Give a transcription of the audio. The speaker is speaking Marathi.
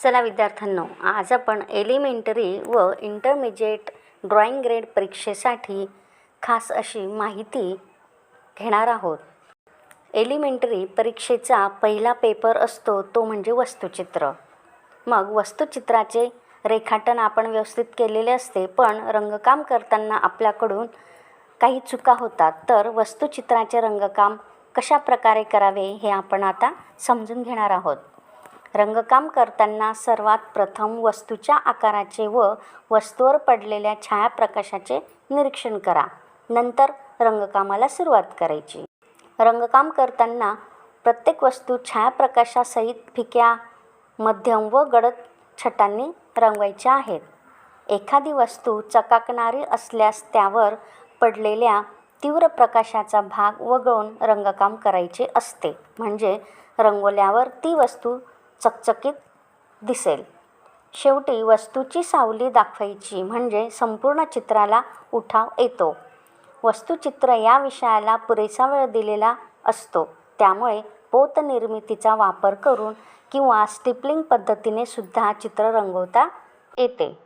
चला विद्यार्थ्यांनो आज आपण एलिमेंटरी व इंटरमिजिएट ड्रॉइंग ग्रेड परीक्षेसाठी खास अशी माहिती घेणार आहोत. एलिमेंटरी परीक्षेचा पहिला पेपर असतो तो म्हणजे वस्तुचित्र. मग वस्तुचित्राचे रेखाटन आपण व्यवस्थित केलेले असते पण रंगकाम करताना आपल्याकडून काही चुका होतात. तर वस्तुचित्राचे रंगकाम कशा प्रकारे करावे हे आपण आता समजून घेणार आहोत. रंगकाम करताना सर्वात प्रथम वस्तूच्या आकाराचे व वस्तूवर पडलेल्या छायाप्रकाशाचे निरीक्षण करा. नंतर रंगकामाला सुरुवात करायची. रंगकाम करताना प्रत्येक वस्तू छायाप्रकाशासहित फिक्या मध्यम व गडद छटांनी रंगवायच्या आहेत. एखादी वस्तू चकाकणारी असल्यास त्यावर पडलेल्या तीव्र प्रकाशाचा भाग वगळून रंगकाम करायचे असते. म्हणजे रंगवल्यावर ती वस्तू चकचकीत दिसेल. शेवटी वस्तूची सावली दाखवायची म्हणजे संपूर्ण चित्राला उठाव येतो. वस्तुचित्र या विषयाला पुरेसा वेळ दिलेला असतो. त्यामुळे पोतनिर्मितीचा वापर करून किंवा स्टिपलिंग पद्धतीने सुद्धा चित्र रंगवता येते.